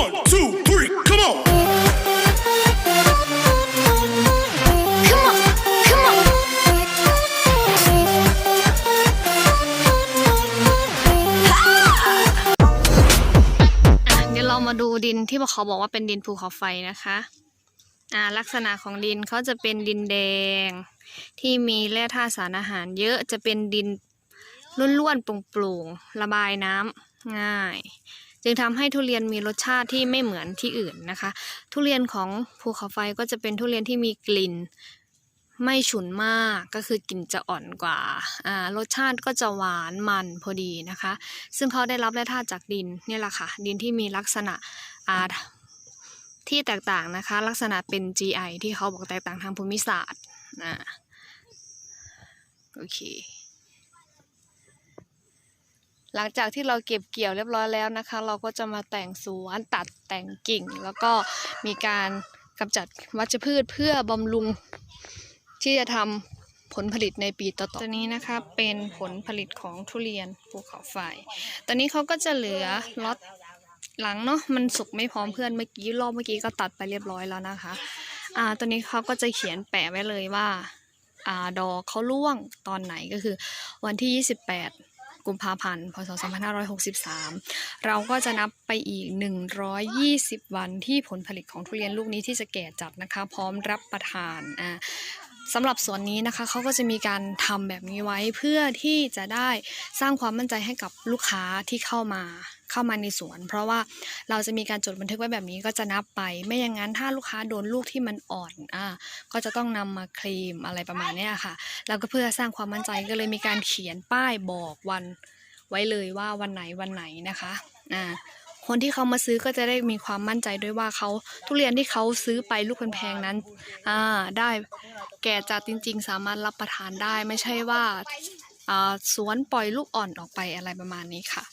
One, two, three, come on. Come on, come on. อะเดี๋ยวเรามาดูดินที่พวกเขาบอกว่าเป็นดินภูเขาไฟนะคะ อ่าลักษณะของดินเขาจะเป็นดินแดง ที่มีแร่ธาตุสารอาหารเยอะจะเป็นดินล้วนๆโปร่งๆระบายน้ำง่าย จึงทำให้ทุเรียนมีรสชาติที่ไม่เหมือนที่อื่นนะคะ ทุเรียนของภูเขาไฟก็จะเป็นทุเรียนที่มีกลิ่นไม่ฉุนมากก็คือกลิ่นจะอ่อนกว่าอ่ารสชาติก็จะหวานมันพอดีนะคะ ซึ่งเขาได้รับแร่ธาตุจากดินนี่แหละค่ะ ดินที่มีลักษณะอาที่แตกต่างนะคะ ลักษณะเป็น GI ที่เขาบอกแตกต่างทางภูมิศาสตร์นะโอเค หลังจากที่เราเก็บเกี่ยวเรียบร้อยแล้วนะคะ เราก็จะมาแต่งสวนตัดแต่งกิ่ง แล้วก็มีการกำจัดวัชพืชเพื่อบำรุง ที่จะทำผลผลิตในปีต่อๆตัวนี้นะคะ เป็นผลผลิตของทุเรียนภูเขาไฟตอนนี้เขาก็จะเหลือล็อตหลังเนาะมันสุกไม่พร้อมเพื่อนเมื่อกี้รอบเมื่อกี้ก็ตัดไปเรียบร้อยแล้วนะคะ อ่าตัวนี้เขาก็จะเขียนแปะไว้เลยว่า อ่าดอกเขาร่วงตอนไหนก็คือ วันที่ 28 กุมภาพันธ์พศ 2563 เราก็จะนับไปอีก 120 วันที่ผลผลิตของทุเรียนลูกนี้ที่จะแก่จัดนะคะ พร้อมรับประทานอ่า สำหรับสวนนี้นะคะเขาก็จะมีการทำแบบนี้ไว้เพื่อที่จะได้สร้างความมั่นใจให้กับลูกค้าที่เข้ามาเข้ามาในสวน เพราะว่าเราจะมีการจดบันทึกไว้แบบนี้ก็จะนับไป ไม่อย่างนั้นถ้าลูกค้าโดนลูกที่มันอ่อนอ่าก็จะต้องนำมาครีมอะไรประมาณนี้ค่ะ แล้วก็เพื่อสร้างความมั่นใจก็เลยมีการเขียนป้ายบอกวันไว้เลยว่าวันไหนวันไหนนะคะอ่า คนที่เขามาซื้อก็จะได้มีความมั่นใจด้วยว่าเขาทุเรียนที่เขาซื้อไปลูกแพงๆนั้นอ่าได้แก่จัดจริง ๆ สามารถรับประทานได้ไม่ใช่ว่าอ่าสวนปล่อยลูกอ่อนออกไปอะไรประมาณนี้ค่ะ